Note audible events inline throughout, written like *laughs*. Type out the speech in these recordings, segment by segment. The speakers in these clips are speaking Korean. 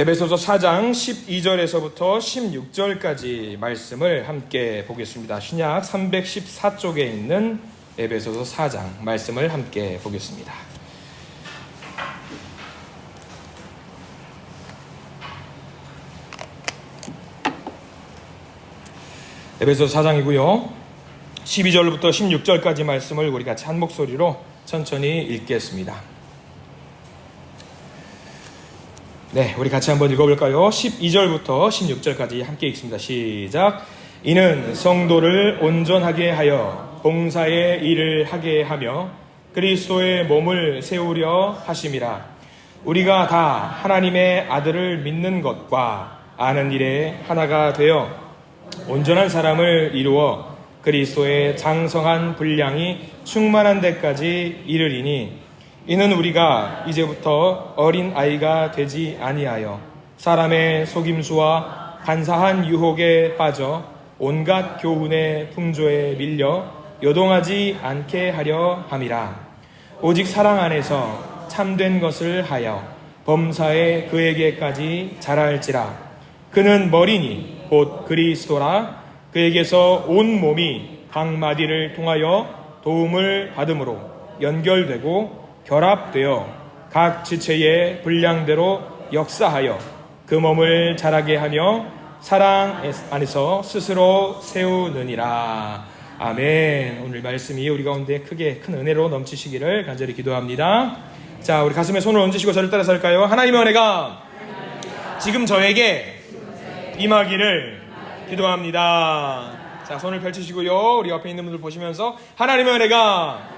에베소서 4장 12절에서부터 16절까지 말씀을 함께 보겠습니다. 신약 314쪽에 있는 에베소서 4장 말씀을 함께 보겠습니다. 에베소서 4장이고요. 12절부터 16절까지 말씀을 우리 같이 한 목소리로 천천히 읽겠습니다. 네, 우리 같이 한번 읽어볼까요? 12절부터 16절까지 함께 읽습니다. 시작. 이는 성도를 온전하게 하여 봉사의 일을 하게 하며 그리스도의 몸을 세우려 하심이라. 우리가 다 하나님의 아들을 믿는 것과 아는 일에 하나가 되어 온전한 사람을 이루어 그리스도의 장성한 분량이 충만한 데까지 이르리니 이는 우리가 이제부터 어린 아이가 되지 아니하여 사람의 속임수와 간사한 유혹에 빠져 온갖 교훈의 풍조에 밀려 요동하지 않게 하려 함이라. 오직 사랑 안에서 참된 것을 하여 범사에 그에게까지 자랄지라. 그는 머리니 곧 그리스도라. 그에게서 온 몸이 각 마디를 통하여 도움을 받음으로 연결되고 결합되어 각 지체의 분량대로 역사하여 그 몸을 자라게 하며 사랑 안에서 스스로 세우느니라. 아멘. 오늘 말씀이 우리 가운데 크게 큰 은혜로 넘치시기를 간절히 기도합니다. 자, 우리 가슴에 손을 얹으시고 저를 따라서 할까요? 하나님의 은혜가 지금 저에게 임하기를 기도합니다. 자, 손을 펼치시고요. 우리 옆에 있는 분들 보시면서 하나님의 은혜가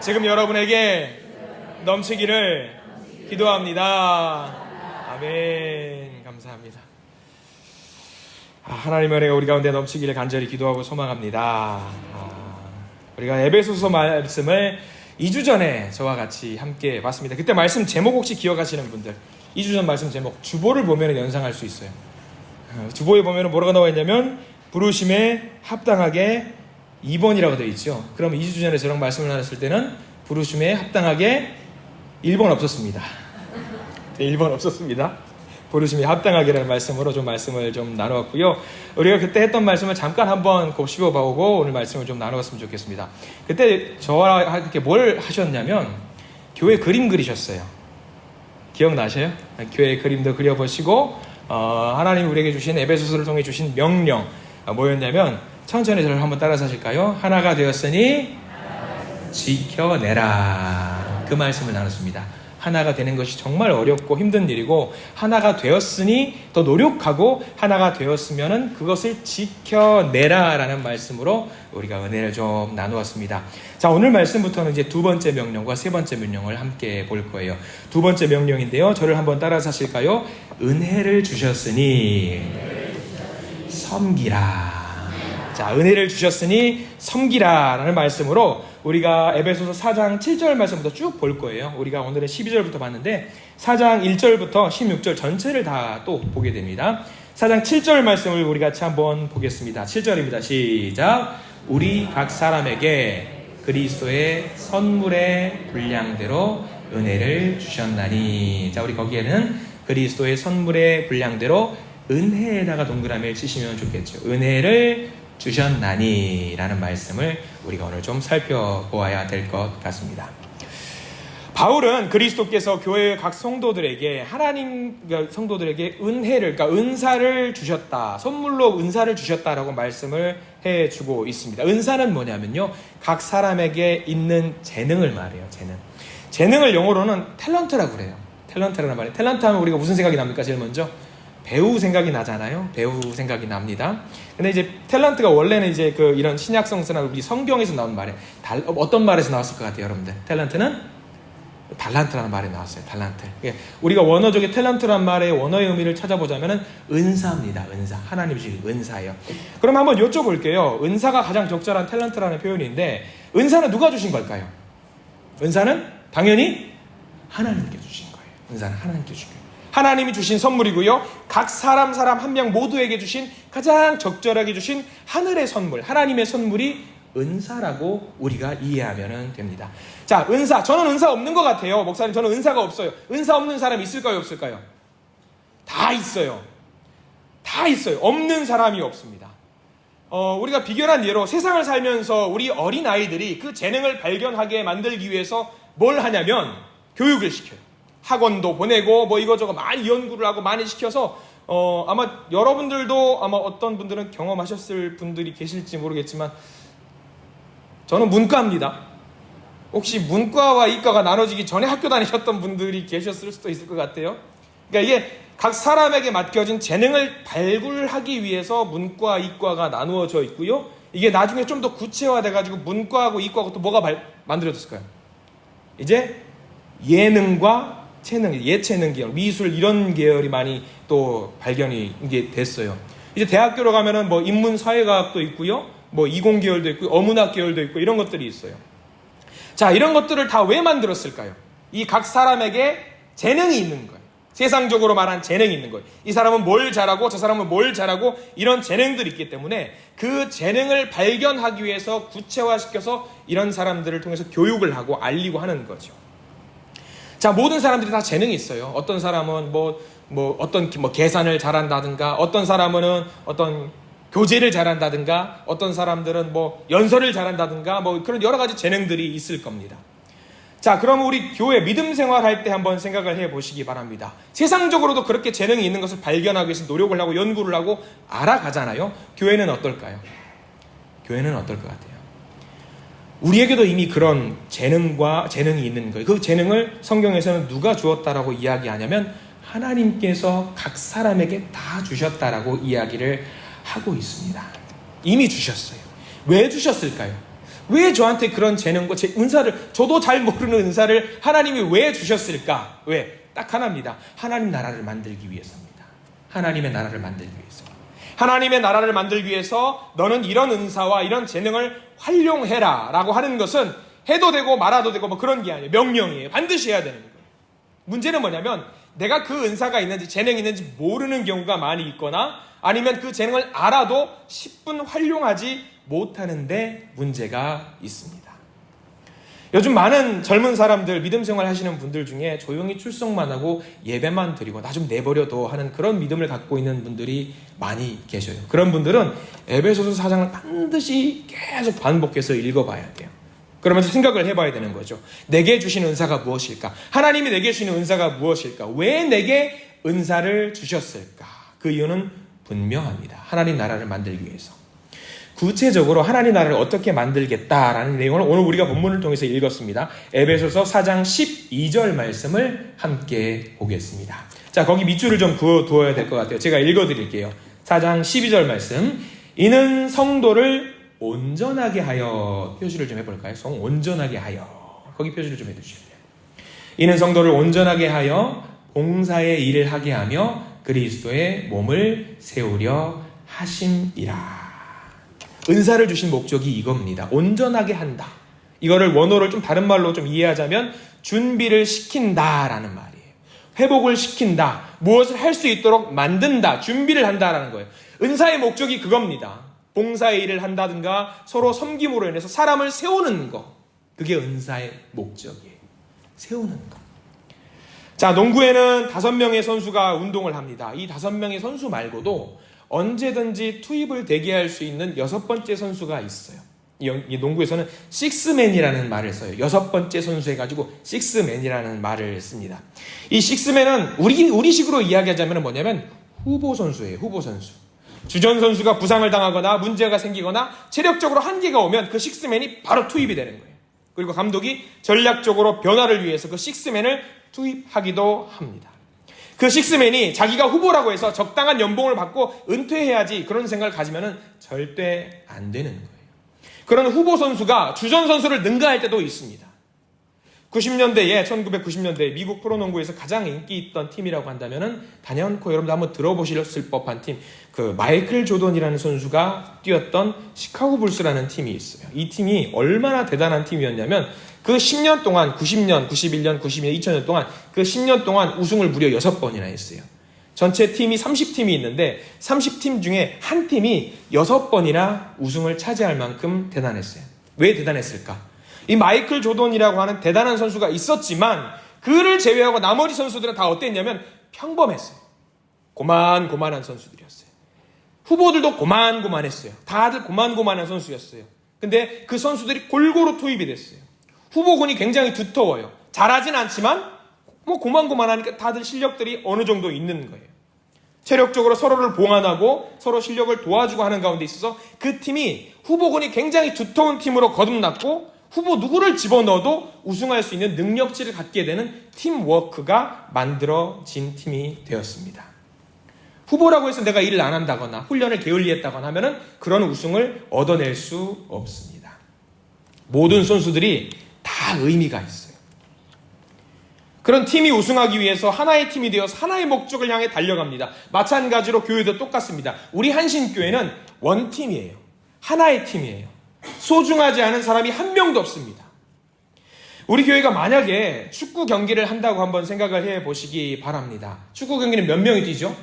지금 여러분에게 넘치기를 기도합니다. 아멘. 감사합니다. 아, 하나님의 은혜가 우리 가운데 넘치기를 간절히 기도하고 소망합니다. 아, 우리가 에베소서 말씀을 2주 전에 저와 같이 함께 봤습니다. 그때 말씀 제목 혹시 기억하시는 분들 2주 전 말씀 제목 주보를 보면 연상할 수 있어요. 어, 주보에 보면 뭐라고 나와 있냐면 부르심에 합당하게 2번이라고 되어 있죠. 그럼 2주 전에 저랑 말씀을 나눴을 때는 부르심에 합당하게 1번 없었습니다. 네, 1번 없었습니다. 부르심에 합당하게라는 말씀으로 좀 말씀을 좀 나누었고요. 우리가 그때 했던 말씀을 잠깐 한번 곱씹어 보고 오늘 말씀을 좀 나누었으면 좋겠습니다. 그때 저와 이렇게 뭘 하셨냐면 교회 그림 그리셨어요. 기억나셔요? 교회 그림도 그려보시고 어, 하나님 우리에게 주신 에베소서를 통해 주신 명령 어, 뭐였냐면 천천히 저를 한번 따라서 하실까요? 하나가 되었으니 지켜내라 그 말씀을 나눴습니다. 하나가 되는 것이 정말 어렵고 힘든 일이고 하나가 되었으니 더 노력하고 하나가 되었으면은 그것을 지켜내라라는 말씀으로 우리가 은혜를 좀 나누었습니다. 자 오늘 말씀부터는 이제 두 번째 명령과 세 번째 명령을 함께 볼 거예요. 두 번째 명령인데요. 저를 한번 따라서 하실까요? 은혜를 주셨으니 섬기라. 자, 은혜를 주셨으니 섬기라라는 말씀으로 우리가 에베소서 4장 7절 말씀부터 쭉 볼 거예요. 우리가 오늘은 12절부터 봤는데 4장 1절부터 16절 전체를 다 또 보게 됩니다. 4장 7절 말씀을 우리 같이 한번 보겠습니다. 7절입니다. 시작. 우리 각 사람에게 그리스도의 선물의 분량대로 은혜를 주셨나니. 자, 우리 거기에는 그리스도의 선물의 분량대로 은혜에다가 동그라미를 치시면 좋겠죠. 은혜를 주셨나니 라는 말씀을 우리가 오늘 좀 살펴보아야 될 것 같습니다. 바울은 그리스도께서 교회 각 성도들에게 하나님 그러니까 성도들에게 은혜를 그러니까 은사를 주셨다. 선물로 은사를 주셨다라고 말씀을 해 주고 있습니다. 은사는 뭐냐면요. 각 사람에게 있는 재능을 말해요. 재능. 재능을 영어로는 탤런트라고 그래요. 탤런트라는 말이에요. 탤런트 하면 우리가 무슨 생각이 납니까? 제일 먼저 배우 생각이 나잖아요. 배우 생각이 납니다. 근데 이제 탤런트가 원래는 이제 그 이런 신약 성서나 우리 성경에서 나온 말에 달, 어떤 말에서 나왔을 것 같아요, 여러분들? 탤런트는 달란트라는 말이 나왔어요. 달란트. 예, 우리가 원어적인 탤런트란 말의 원어의 의미를 찾아보자면은 은사입니다. 은사. 하나님 주신 은사예요. 그럼 한번 여쭤볼게요. 은사가 가장 적절한 탤런트라는 표현인데 은사는 누가 주신 걸까요? 은사는 당연히 하나님께 주신 거예요. 은사는 하나님께 주신 거예요. 하나님이 주신 선물이고요. 각 사람 사람 한 명 모두에게 주신 가장 적절하게 주신 하늘의 선물, 하나님의 선물이 은사라고 우리가 이해하면 됩니다. 자, 은사. 저는 은사 없는 것 같아요. 목사님, 저는 은사가 없어요. 은사 없는 사람 있을까요, 없을까요? 다 있어요. 다 있어요. 없는 사람이 없습니다. 어, 우리가 비교한 예로 세상을 살면서 우리 어린 아이들이 그 재능을 발견하게 만들기 위해서 뭘 하냐면 교육을 시켜요. 학원도 보내고 뭐 이거저거 많이 연구를 하고 많이 시켜서 어, 아마 여러분들도 아마 어떤 분들은 경험하셨을 분들이 계실지 모르겠지만 저는 문과입니다. 혹시 문과와 이과가 나눠지기 전에 학교 다니셨던 분들이 계셨을 수도 있을 것 같아요. 그러니까 이게 각 사람에게 맡겨진 재능을 발굴하기 위해서 문과, 이과가 나누어져 있고요. 이게 나중에 좀 더 구체화돼가지고 문과하고 이과하고 또 뭐가 발- 만들어졌을까요? 이제 예능과 재능, 예체능 계열, 미술 이런 계열이 많이 또 발견이 이게 됐어요. 이제 대학교로 가면은 뭐 인문 사회과학도 있고요. 뭐 이공 계열도 있고 어문학 계열도 있고 이런 것들이 있어요. 자, 이런 것들을 다 왜 만들었을까요? 이 각 사람에게 재능이 있는 거예요. 세상적으로 말한 재능이 있는 거예요. 이 사람은 뭘 잘하고 저 사람은 뭘 잘하고 이런 재능들이 있기 때문에 그 재능을 발견하기 위해서 구체화시켜서 이런 사람들을 통해서 교육을 하고 알리고 하는 거죠. 자, 모든 사람들이 다 재능이 있어요. 어떤 사람은 뭐, 뭐, 어떤, 기- 뭐, 계산을 잘한다든가, 어떤 사람은 어떤 교제를 잘한다든가, 어떤 사람들은 뭐, 연설을 잘한다든가, 뭐, 그런 여러 가지 재능들이 있을 겁니다. 자, 그럼 우리 교회 믿음 생활 할 때 한번 생각을 해 보시기 바랍니다. 세상적으로도 그렇게 재능이 있는 것을 발견하기 위해서 노력을 하고 연구를 하고 알아가잖아요. 교회는 어떨까요? 교회는 어떨 것 같아요? 우리에게도 이미 그런 재능과 재능이 있는 거예요. 그 재능을 성경에서는 누가 주었다라고 이야기하냐면 하나님께서 각 사람에게 다 주셨다라고 이야기를 하고 있습니다. 이미 주셨어요. 왜 주셨을까요? 왜 저한테 그런 재능과 제 은사를 저도 잘 모르는 은사를 하나님이 왜 주셨을까? 왜? 딱 하나입니다. 하나님 나라를 만들기 위해서입니다. 하나님의 나라를 만들기 위해서. 하나님의 나라를 만들기 위해서 너는 이런 은사와 이런 재능을 활용해라 라고 하는 것은 해도 되고 말아도 되고 뭐 그런 게 아니에요. 명령이에요. 반드시 해야 되는 거예요. 문제는 뭐냐면 내가 그 은사가 있는지 재능이 있는지 모르는 경우가 많이 있거나 아니면 그 재능을 알아도 10분 활용하지 못하는데 문제가 있습니다. 요즘 많은 젊은 사람들 믿음 생활 하시는 분들 중에 조용히 출석만 하고 예배만 드리고 나 좀 내버려둬 하는 그런 믿음을 갖고 있는 분들이 많이 계셔요. 그런 분들은 에베소서 사장을 반드시 계속 반복해서 읽어봐야 돼요. 그러면서 생각을 해봐야 되는 거죠. 내게 주신 은사가 무엇일까? 하나님이 내게 주신 은사가 무엇일까? 왜 내게 은사를 주셨을까? 그 이유는 분명합니다. 하나님 나라를 만들기 위해서. 구체적으로 하나님 나라를 어떻게 만들겠다라는 내용을 오늘 우리가 본문을 통해서 읽었습니다. 에베소서 4장 12절 말씀을 함께 보겠습니다. 자, 거기 밑줄을 좀 그어 두어야 될 것 같아요. 제가 읽어 드릴게요. 4장 12절 말씀. 이는 성도를 온전하게 하여 표시를 좀 해볼까요? 성 온전하게 하여 거기 표시를 좀 해주시면 돼요. 이는 성도를 온전하게 하여 봉사의 일을 하게 하며 그리스도의 몸을 세우려 하심이라. 은사를 주신 목적이 이겁니다. 온전하게 한다. 이거를 원어를 좀 다른 말로 좀 이해하자면 준비를 시킨다라는 말이에요. 회복을 시킨다. 무엇을 할 수 있도록 만든다. 준비를 한다라는 거예요. 은사의 목적이 그겁니다. 봉사의 일을 한다든가 서로 섬김으로 인해서 사람을 세우는 거. 그게 은사의 목적이에요. 세우는 거. 자, 농구에는 다섯 명의 선수가 운동을 합니다. 이 다섯 명의 선수 말고도 언제든지 투입을 대기할 수 있는 여섯 번째 선수가 있어요. 이 농구에서는 식스맨이라는 말을 써요. 여섯 번째 선수 해가지고 식스맨이라는 말을 씁니다. 이 식스맨은 우리 우리식으로 이야기하자면 뭐냐면 후보 선수예요. 후보 선수. 주전 선수가 부상을 당하거나 문제가 생기거나 체력적으로 한계가 오면 그 식스맨이 바로 투입이 되는 거예요. 그리고 감독이 전략적으로 변화를 위해서 그 식스맨을 투입하기도 합니다. 그 식스맨이 자기가 후보라고 해서 적당한 연봉을 받고 은퇴해야지 그런 생각을 가지면 절대 안 되는 거예요. 그런 후보 선수가 주전 선수를 능가할 때도 있습니다. 90년대에 1990년대 미국 프로농구에서 가장 인기 있던 팀이라고 한다면은 단연코 여러분들 한번 들어보셨을 법한 팀, 그 마이클 조던이라는 선수가 뛰었던 시카고 불스라는 팀이 있어요. 이 팀이 얼마나 대단한 팀이었냐면 그 10년 동안 90년, 91년, 92년, 2000년 동안 그 10년 동안 우승을 무려 6번이나 했어요. 전체 팀이 30팀이 있는데 30팀 중에 한 팀이 6번이나 우승을 차지할 만큼 대단했어요. 왜 대단했을까? 이 마이클 조던이라고 하는 대단한 선수가 있었지만 그를 제외하고 나머지 선수들은 다 어땠냐면 평범했어요. 고만고만한 선수들이었어요. 후보들도 고만고만했어요. 다들 고만고만한 선수였어요. 근데 그 선수들이 골고루 투입이 됐어요. 후보군이 굉장히 두터워요. 잘하진 않지만 뭐 고만고만하니까 다들 실력들이 어느 정도 있는 거예요. 체력적으로 서로를 봉안하고 서로 실력을 도와주고 하는 가운데 있어서 그 팀이 후보군이 굉장히 두터운 팀으로 거듭났고 후보 누구를 집어넣어도 우승할 수 있는 능력치를 갖게 되는 팀워크가 만들어진 팀이 되었습니다. 후보라고 해서 내가 일을 안 한다거나 훈련을 게을리했다거나 하면은 그런 우승을 얻어낼 수 없습니다. 모든 선수들이 다 의미가 있어요. 그런 팀이 우승하기 위해서 하나의 팀이 되어서 하나의 목적을 향해 달려갑니다. 마찬가지로 교회도 똑같습니다. 우리 한신교회는 원팀이에요. 하나의 팀이에요. 소중하지 않은 사람이 한 명도 없습니다. 우리 교회가 만약에 축구 경기를 한다고 한번 생각을 해 보시기 바랍니다. 축구 경기는 몇 명이 뛰죠?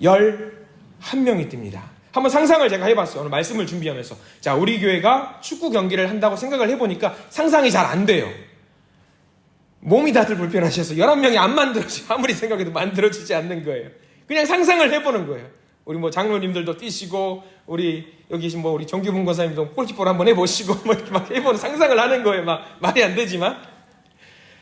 11명이 뜁니다. 한번 상상을 제가 해봤어요. 오늘 말씀을 준비하면서. 자, 우리 교회가 축구 경기를 한다고 생각을 해보니까 상상이 잘 안 돼요. 몸이 다들 불편하셔서 11명이 안 만들어지, 아무리 생각해도 만들어지지 않는 거예요. 그냥 상상을 해보는 거예요. 우리 뭐 장로님들도 뛰시고, 우리 여기 뭐 우리 정규분 권사님도 골키퍼를 한번 해보시고, *laughs* 뭐 이렇게 막 해보는 상상을 하는 거예요. 막 말이 안 되지만.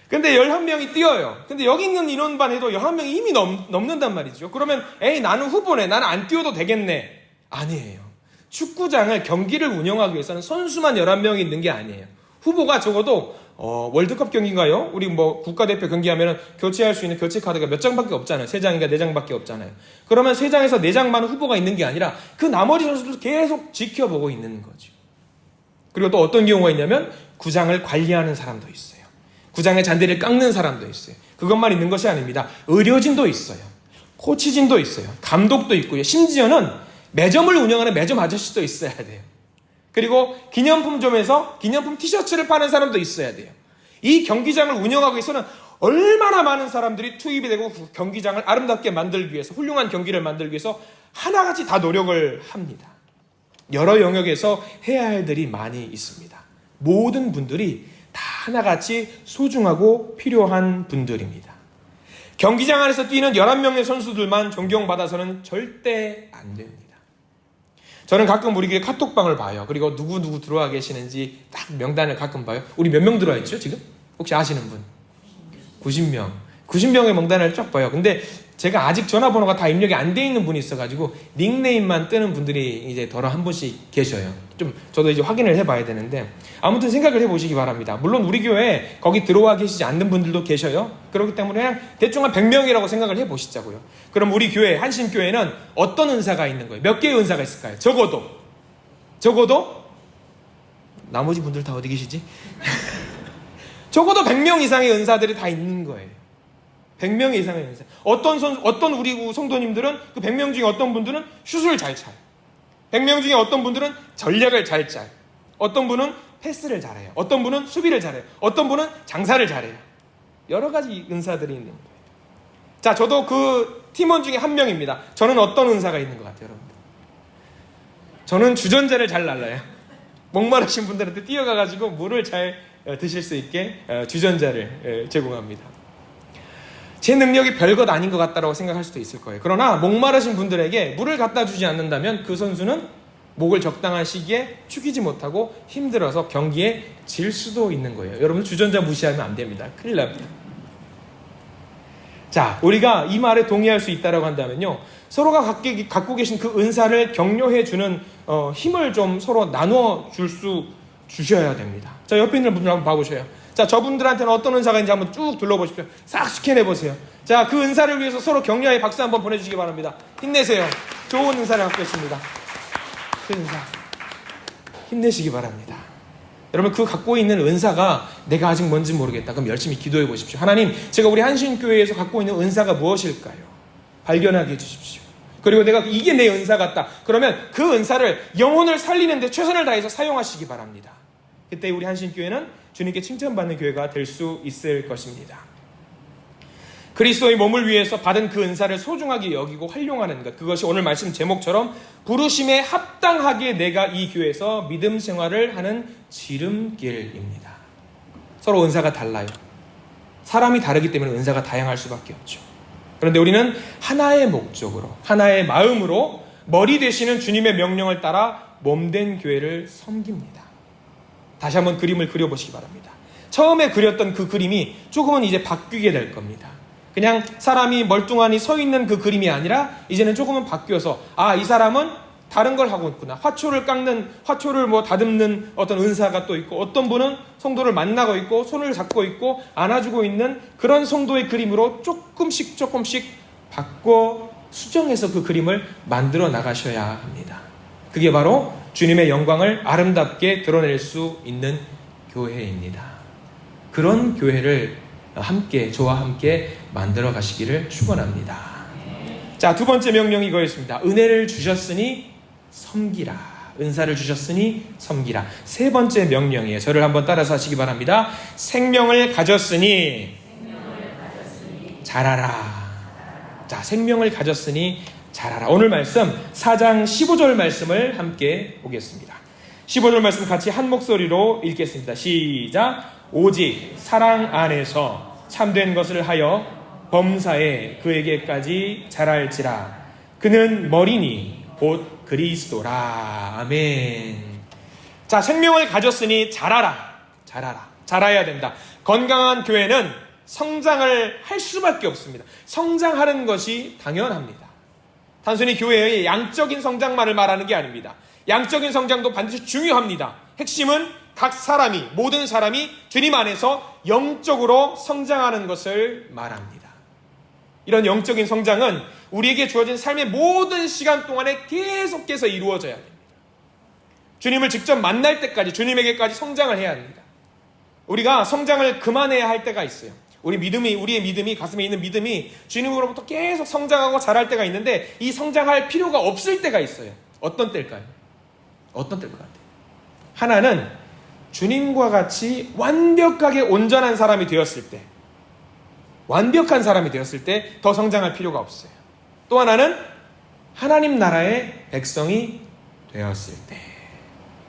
근데 11명이 뛰어요. 근데 여기 있는 인원반 해도 11명이 이미 넘, 넘는단 말이죠. 그러면, 에이, 나는 후보네. 나는 안 뛰어도 되겠네. 아니에요. 축구장을 경기를 운영하기 위해서는 선수만 11명이 있는 게 아니에요. 후보가 적어도 어, 월드컵 경기인가요? 우리 뭐 국가대표 경기하면 교체할 수 있는 교체 카드가 몇 장밖에 없잖아요. 세 장인가 네 장밖에 없잖아요. 그러면 세 장에서 네 장만 후보가 있는 게 아니라 그 나머지 선수들도 계속 지켜보고 있는 거죠. 그리고 또 어떤 경우가 있냐면 구장을 관리하는 사람도 있어요. 구장의 잔디를 깎는 사람도 있어요. 그것만 있는 것이 아닙니다. 의료진도 있어요. 코치진도 있어요. 감독도 있고요. 심지어는 매점을 운영하는 매점 아저씨도 있어야 돼요. 그리고 기념품점에서 기념품 티셔츠를 파는 사람도 있어야 돼요. 이 경기장을 운영하기 위해서는 얼마나 많은 사람들이 투입이 되고 그 경기장을 아름답게 만들기 위해서 훌륭한 경기를 만들기 위해서 하나같이 다 노력을 합니다. 여러 영역에서 해야 할 일이 많이 있습니다. 모든 분들이 다 하나같이 소중하고 필요한 분들입니다. 경기장 안에서 뛰는 11명의 선수들만 존경받아서는 절대 안 됩니다. 저는 가끔 우리 교회 카톡방을 봐요. 그리고 누구 누구 들어와 계시는지 딱 명단을 가끔 봐요. 우리 몇 명 들어와 있죠, 지금? 혹시 아시는 분? 90명. 90명의 명단을 쫙 봐요. 근데 제가 아직 전화번호가 다 입력이 안 돼 있는 분이 있어가지고 닉네임만 뜨는 분들이 이제 더러 한 분씩 계셔요. 좀 저도 이제 확인을 해봐야 되는데 아무튼 생각을 해보시기 바랍니다. 물론 우리 교회 거기 들어와 계시지 않는 분들도 계셔요. 그렇기 때문에 그냥 대충 한 100명이라고 생각을 해보시자고요. 그럼 우리 교회 한신교회는 어떤 은사가 있는 거예요? 몇 개의 은사가 있을까요? 적어도 적어도 나머지 분들 다 어디 계시지? *laughs* 적어도 100명 이상의 은사들이 다 있는 거예요. 100명 이상의 은사. 어떤 선, 어떤 우리 성도님들은 그 100명 중에 어떤 분들은 슛을 잘 차요. 100명 중에 어떤 분들은 전략을 잘 짜요. 어떤 분은 패스를 잘해요. 어떤 분은 수비를 잘해요. 어떤 분은 장사를 잘해요. 여러 가지 은사들이 있는 거예요. 자, 저도 그 팀원 중에 한 명입니다. 저는 어떤 은사가 있는 것 같아요, 여러분들? 저는 주전자를 잘 날라요. 목마르신 분들한테 뛰어가가지고 물을 잘 어, 드실 수 있게 어, 주전자를 어, 제공합니다. 제 능력이 별것 아닌 것 같다고 생각할 수도 있을 거예요. 그러나 목마르신 분들에게 물을 갖다 주지 않는다면 그 선수는 목을 적당한 시기에 축이지 못하고 힘들어서 경기에 질 수도 있는 거예요. 여러분 주전자 무시하면 안 됩니다. 큰일 납니다. 자, 우리가 이 말에 동의할 수 있다라고 한다면요. 서로가 갖고 계신 그 은사를 격려해 주는 어, 힘을 좀 서로 나눠 줄 수 주셔야 됩니다. 자, 옆에 있는 분들 한번 봐보세요. 자, 저분들한테는 어떤 은사가 있는지 한번 쭉 둘러보십시오. 싹 스캔해 보세요. 자, 그 은사를 위해서 서로 격려의 박수 한번 보내주시기 바랍니다. 힘내세요. 좋은 은사를 갖고 있습니다. 그 은사. 힘내시기 바랍니다. 여러분, 그 갖고 있는 은사가 내가 아직 뭔지 모르겠다. 그럼 열심히 기도해 보십시오. 하나님, 제가 우리 한신교회에서 갖고 있는 은사가 무엇일까요? 발견하게 해주십시오. 그리고 내가 이게 내 은사 같다. 그러면 그 은사를 영혼을 살리는데 최선을 다해서 사용하시기 바랍니다. 그때 우리 한신교회는 주님께 칭찬받는 교회가 될 수 있을 것입니다. 그리스도의 몸을 위해서 받은 그 은사를 소중하게 여기고 활용하는 것. 그것이 오늘 말씀 제목처럼 부르심에 합당하게 내가 이 교회에서 믿음 생활을 하는 지름길입니다. 서로 은사가 달라요. 사람이 다르기 때문에 은사가 다양할 수밖에 없죠. 그런데 우리는 하나의 목적으로, 하나의 마음으로 머리 되시는 주님의 명령을 따라 몸된 교회를 섬깁니다. 다시 한번 그림을 그려보시기 바랍니다. 처음에 그렸던 그 그림이 조금은 이제 바뀌게 될 겁니다. 그냥 사람이 멀뚱하니 서 있는 그 그림이 아니라 이제는 조금은 바뀌어서 아, 이 사람은 다른 걸 하고 있구나. 화초를 깎는, 화초를 뭐 다듬는 어떤 은사가 또 있고 어떤 분은 성도를 만나고 있고 손을 잡고 있고 안아주고 있는 그런 성도의 그림으로 조금씩 조금씩 바꿔 수정해서 그 그림을 만들어 나가셔야 합니다. 그게 바로 주님의 영광을 아름답게 드러낼 수 있는 교회입니다. 그런 교회를 함께 저와 함께 만들어 가시기를 축원합니다. 자, 두 번째 명령이 이거였습니다. 은혜를 주셨으니 섬기라. 은사를 주셨으니 섬기라. 세 번째 명령이에요. 저를 한번 따라서 하시기 바랍니다. 생명을 가졌으니 잘하라. 자, 생명을 가졌으니 잘하라. 오늘 말씀 4장 15절 말씀을 함께 보겠습니다. 15절 말씀 같이 한 목소리로 읽겠습니다. 시작. 오직 사랑 안에서 참된 것을 하여 범사에 그에게까지 잘할지라. 그는 머리니 곧 그리스도라. 아멘. 자, 생명을 가졌으니 잘하라. 잘하라. 잘해야 된다. 건강한 교회는 성장을 할 수밖에 없습니다. 성장하는 것이 당연합니다. 단순히 교회의 양적인 성장만을 말하는 게 아닙니다. 양적인 성장도 반드시 중요합니다. 핵심은 각 사람이, 모든 사람이 주님 안에서 영적으로 성장하는 것을 말합니다. 이런 영적인 성장은 우리에게 주어진 삶의 모든 시간 동안에 계속해서 이루어져야 됩니다. 주님을 직접 만날 때까지, 주님에게까지 성장을 해야 합니다. 우리가 성장을 그만해야 할 때가 있어요. 우리 믿음이, 우리의 믿음이, 가슴에 있는 믿음이 주님으로부터 계속 성장하고 자랄 때가 있는데 이 성장할 필요가 없을 때가 있어요. 어떤 때일까요? 어떤 때일 것 같아요? 하나는 주님과 같이 완벽하게 온전한 사람이 되었을 때, 완벽한 사람이 되었을 때 더 성장할 필요가 없어요. 또 하나는 하나님 나라의 백성이 되었을 때.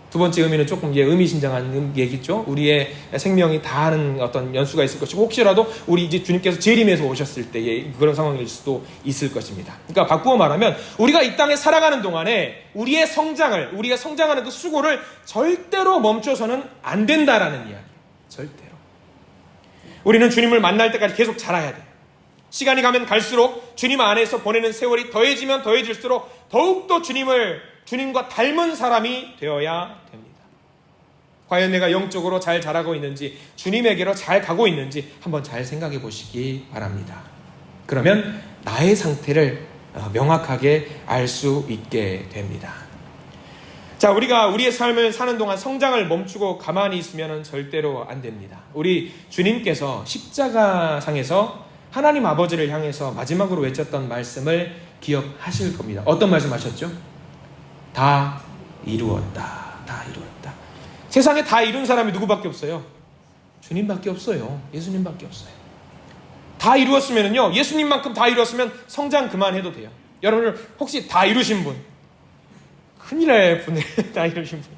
두 번째 의미는 조금 예, 의미심장한 얘기죠. 우리의 생명이 다하는 어떤 연수가 있을 것이고 혹시라도 우리 이제 주님께서 재림해서 오셨을 때 예, 그런 상황일 수도 있을 것입니다. 그러니까 바꾸어 말하면 우리가 이 땅에 살아가는 동안에 우리의 성장을 우리가 성장하는 그 수고를 절대로 멈춰서는 안 된다라는 이야기. 절대로. 우리는 주님을 만날 때까지 계속 자라야 돼. 시간이 가면 갈수록 주님 안에서 보내는 세월이 더해지면 더해질수록 더욱더 주님을 주님과 닮은 사람이 되어야 됩니다. 과연 내가 영적으로 잘 자라고 있는지, 주님에게로 잘 가고 있는지 한번 잘 생각해 보시기 바랍니다. 그러면 나의 상태를 어, 명확하게 알 수 있게 됩니다. 자, 우리가 우리의 삶을 사는 동안 성장을 멈추고 가만히 있으면 절대로 안 됩니다. 우리 주님께서 십자가상에서 하나님 아버지를 향해서 마지막으로 외쳤던 말씀을 기억하실 겁니다. 어떤 말씀 하셨죠? 다 이루었다. 다 이루었다. 세상에 다 이룬 사람이 누구밖에 없어요? 주님밖에 없어요. 예수님밖에 없어요. 다 이루었으면요. 예수님만큼 다 이루었으면 성장 그만해도 돼요. 여러분 혹시 다 이루신 분? 큰일 날 분에 *laughs* 다 이루신 분.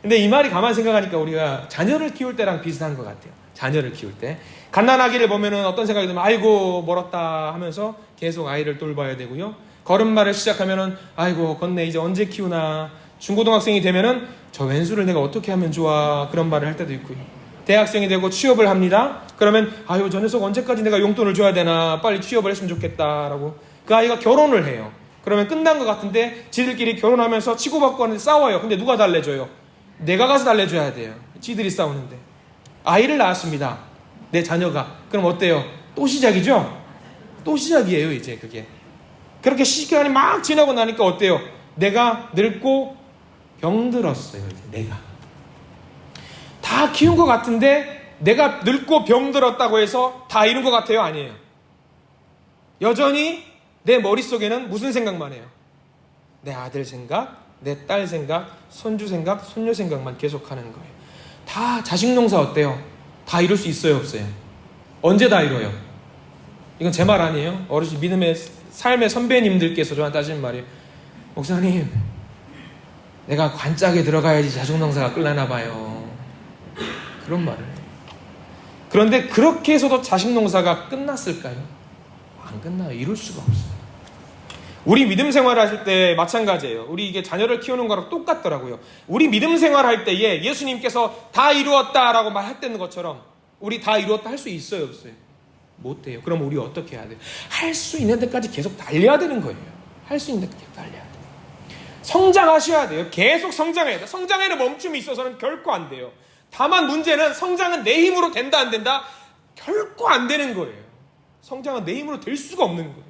근데 이 말이 가만 생각하니까 우리가 자녀를 키울 때랑 비슷한 것 같아요. 자녀를 키울 때. 갓난아기를 보면은 어떤 생각이 들면 아이고 멀었다 하면서 계속 아이를 돌봐야 되고요. 걸음마를 시작하면은 아이고 건네 이제 언제 키우나 중고등학생이 되면은 저 왼수를 내가 어떻게 하면 좋아 그런 말을 할 때도 있고요. 대학생이 되고 취업을 합니다. 그러면 아유 저 녀석 언제까지 내가 용돈을 줘야 되나 빨리 취업을 했으면 좋겠다라고 그 아이가 결혼을 해요. 그러면 끝난 것 같은데 지들끼리 결혼하면서 치고받고 하는데 싸워요. 근데 누가 달래줘요? 내가 가서 달래줘야 돼요. 지들이 싸우는데 아이를 낳았습니다. 내 자녀가 그럼 어때요? 또 시작이죠? 또 시작이에요 이제 그게 그렇게 시간이 막 지나고 나니까 어때요? 내가 늙고 병들었어요. 내가 다 키운 것 같은데 내가 늙고 병들었다고 해서 다 이룬 것 같아요? 아니에요. 여전히 내 머릿속에는 무슨 생각만 해요? 내 아들 생각, 내 딸 생각, 손주 생각, 손녀 생각만 계속하는 거예요. 다 자식 농사 어때요? 다 이룰 수 있어요, 없어요? 언제 다 이뤄요? 이건 제 말 아니에요. 어르신 믿음의 삶의 선배님들께서 저한테 하시는 말이에요. 목사님, 내가 관짝에 들어가야지 자식 농사가 끌려나 봐요. 그런 말을. 해요. 그런데 그렇게 해서도 자식 농사가 끝났을까요? 안 끝나요. 이룰 수가 없어요. 우리 믿음 생활 하실 때 마찬가지예요. 우리 이게 자녀를 키우는 거랑 똑같더라고요. 우리 믿음 생활 할 때에 예수님께서 다 이루었다라고 말했다는 것처럼 우리 다 이루었다 할 수 있어요, 없어요? 못 돼요. 그럼 우리 어떻게 해야 돼요? 할 수 있는 데까지 계속 달려야 되는 거예요. 할 수 있는 데까지 달려야 돼요. 성장하셔야 돼요. 계속 성장해야 돼요. 성장에는 멈춤이 있어서는 결코 안 돼요. 다만 문제는 성장은 내 힘으로 된다 안 된다? 결코 안 되는 거예요. 성장은 내 힘으로 될 수가 없는 거예요.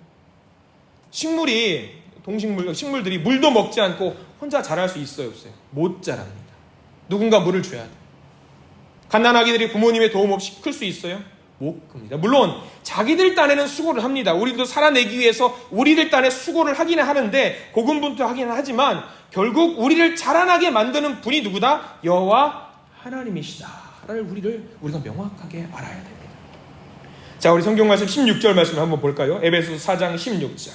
식물이 동식물 식물들이 물도 먹지 않고 혼자 자랄 수 있어요, 없어요? 못 자랍니다. 누군가 물을 줘야 돼. 갓난 아기들이 부모님의 도움 없이 클 수 있어요? 못 큽니다. 물론 자기들 딴에는 수고를 합니다. 우리도 살아내기 위해서 우리들 딴에 수고를 하기는 하는데 고군분투하기는 하지만 결국 우리를 자라나게 만드는 분이 누구다? 여호와 하나님이시다를 우리를 우리가 명확하게 알아야 됩니다. 자, 우리 성경 말씀 16절 말씀 한번 볼까요? 에베소서 4장 16절.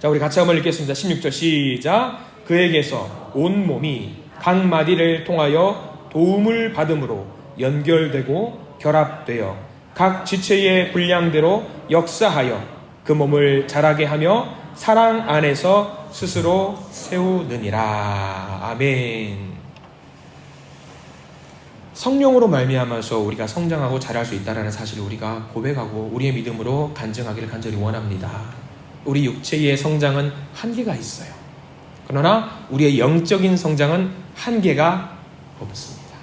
자, 우리 같이 한번 읽겠습니다. 16절 시작. 그에게서 온 몸이 각 마디를 통하여 도움을 받음으로 연결되고 결합되어 각 지체의 분량대로 역사하여 그 몸을 자라게 하며 사랑 안에서 스스로 세우느니라. 아멘. 성령으로 말미암아서 우리가 성장하고 자랄 수 있다라는 사실을 우리가 고백하고 우리의 믿음으로 간증하기를 간절히 원합니다. 우리 육체의 성장은 한계가 있어요. 그러나 우리의 영적인 성장은 한계가 없습니다.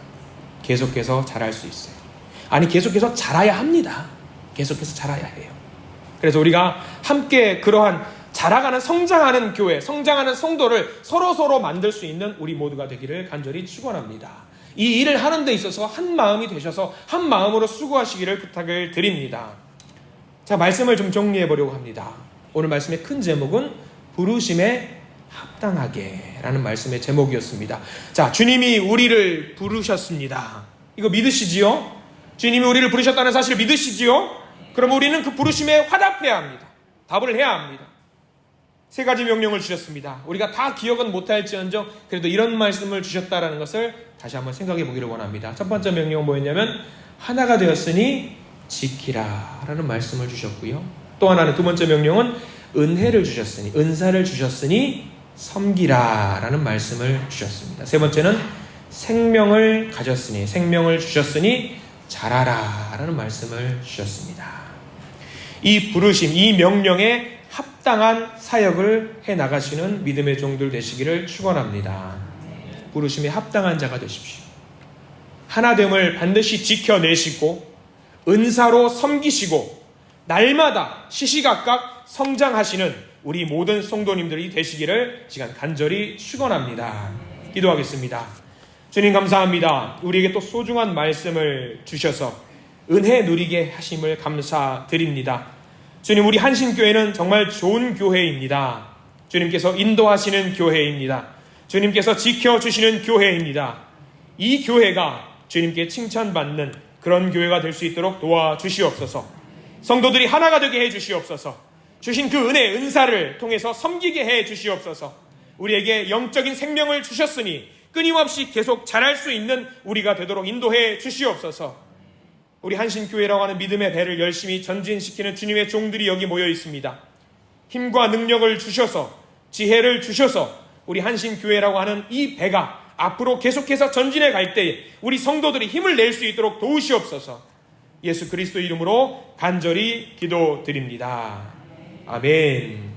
계속해서 자랄 수 있어요. 아니 계속해서 자라야 합니다. 계속해서 자라야 해요. 그래서 우리가 함께 그러한 자라가는 성장하는 교회, 성장하는 성도를 서로 서로 만들 수 있는 우리 모두가 되기를 간절히 축원합니다. 이 일을 하는 데 있어서 한 마음이 되셔서 한 마음으로 수고하시기를 부탁을 드립니다. 자, 말씀을 좀 정리해 보려고 합니다. 오늘 말씀의 큰 제목은 부르심에 합당하게 라는 말씀의 제목이었습니다. 자, 주님이 우리를 부르셨습니다. 이거 믿으시지요? 주님이 우리를 부르셨다는 사실을 믿으시지요? 그럼 우리는 그 부르심에 화답해야 합니다. 답을 해야 합니다. 세 가지 명령을 주셨습니다. 우리가 다 기억은 못할지언정 그래도 이런 말씀을 주셨다라는 것을 다시 한번 생각해 보기를 원합니다. 첫 번째 명령은 뭐였냐면 하나가 되었으니 지키라라는 말씀을 주셨고요. 또 하나는 두 번째 명령은 은혜를 주셨으니 은사를 주셨으니 섬기라라는 말씀을 주셨습니다. 세 번째는 생명을 가졌으니 생명을 주셨으니 자라라라는 말씀을 주셨습니다. 이 부르심, 이 명령에 합당한 사역을 해 나가시는 믿음의 종들 되시기를 축원합니다. 부르심에 합당한 자가 되십시오. 하나됨을 반드시 지켜내시고 은사로 섬기시고 날마다 시시각각 성장하시는 우리 모든 성도님들이 되시기를 시간 간절히 축원합니다. 기도하겠습니다. 주님 감사합니다. 우리에게 또 소중한 말씀을 주셔서 은혜 누리게 하심을 감사드립니다. 주님 우리 한신교회는 정말 좋은 교회입니다. 주님께서 인도하시는 교회입니다. 주님께서 지켜주시는 교회입니다. 이 교회가 주님께 칭찬받는 그런 교회가 될 수 있도록 도와주시옵소서. 성도들이 하나가 되게 해 주시옵소서. 주신 그 은혜, 은사를 통해서 섬기게 해 주시옵소서. 우리에게 영적인 생명을 주셨으니 끊임없이 계속 자랄 수 있는 우리가 되도록 인도해 주시옵소서. 우리 한신교회라고 하는 믿음의 배를 열심히 전진시키는 주님의 종들이 여기 모여 있습니다. 힘과 능력을 주셔서 지혜를 주셔서 우리 한신교회라고 하는 이 배가 앞으로 계속해서 전진해 갈때 우리 성도들이 힘을 낼 수 있도록 도우시옵소서. 예수 그리스도 이름으로 간절히 기도드립니다. 아멘.